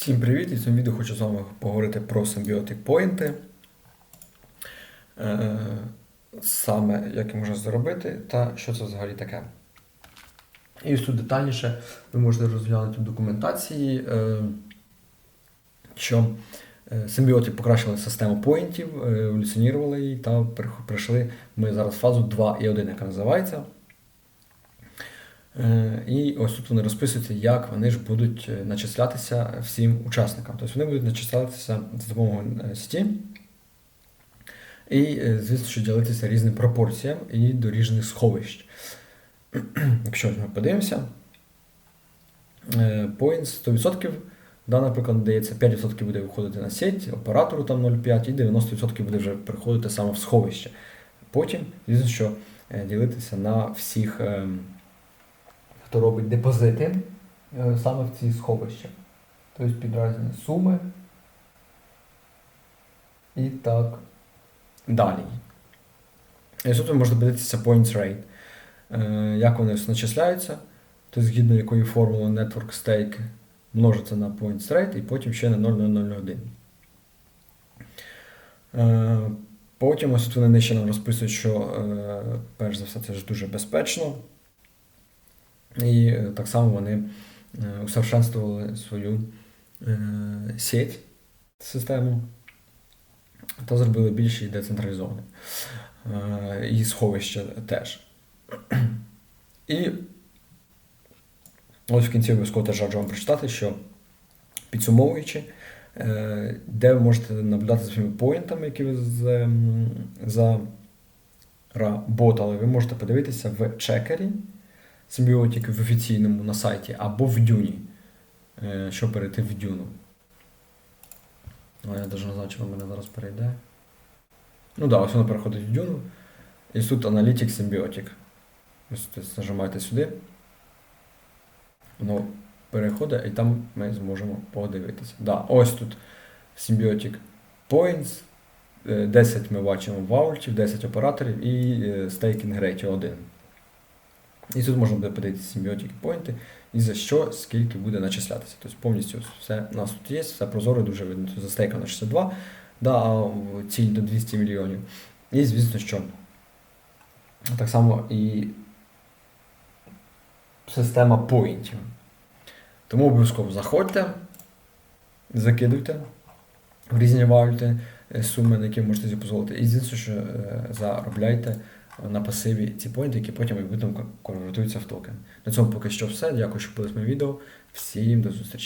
Всім привіт! І цьому відео хочу з вами поговорити про Symbiotic Point. Е, Саме як можна зробити та що це взагалі таке. І ось тут детальніше ви можете розглянути в документації, е, що е, Symbiotic покращили систему поінтів, еволюціонували її та прийшли ми зараз в фазу 2.1, яка називається. Е, І ось тут вони розписуються, як вони ж будуть е, начислятися всім учасникам. Тобто вони будуть начислятися за допомогою е, сіті. І, звісно, що ділитися різним пропорціям і до різних сховищ. Якщо ми подивимося, Points 100%, да, наприклад, дається 5% буде виходити на сеть, оператору там 0,5 і 90% буде вже приходити саме в сховище. Потім, звісно, що ділитися на всіх. Хто робить депозити е, саме в ці сховища. Тобто під різні суми. І так далі. І тут ви можете подивитися points rate. Е, Як вони начисляються, тобто згідно якої формули network stake множиться на points rate і потім ще на 0,0001. Е, Потім ось тут вони нижче нам розписують, що перш за все це ж дуже безпечно. І е, так само вони е, усовершенствували свою е, сеть, систему та зробили більш її децентралізованою. Е, І сховище теж. І ось в кінці обов'язково теж раджу вам прочитати, що підсумовуючи, де ви можете наблюдати за своїми поінтами, які ви заработали, ви можете подивитися в чекері. Симбіотик в офіційному на сайті або в Дюні, е, щоб перейти в Дюну. Я навіть не знаю, чи воно мене зараз перейде. Ну так, да, ось воно переходить в Дюну. І тут Analytics Symbiotic. Ось нажимаєте сюди. Воно переходить, і там ми зможемо подивитися. Да, ось тут Symbiotic Points. Е, 10 ми бачимо ваультів, 10 операторів і е, Staking Ratio 1. І тут можна буде подивитися симбіотики поінти і за що, скільки буде начислятися. Тобто повністю все у нас тут є, все прозоро, дуже видно. Тут застейкано 62, да, ціль до 200 мільйонів. І звісно, що так само і система поінтів. Тому обов'язково заходьте, закидуйте в різні валюти е, суми, на які можете дозволити. І звісно, що е, заробляйте на пасиві ці поінти, які потім і потім конвертуються в токен. На цьому поки що все. Дякую, що подивились моє відео. Всім до зустрічі.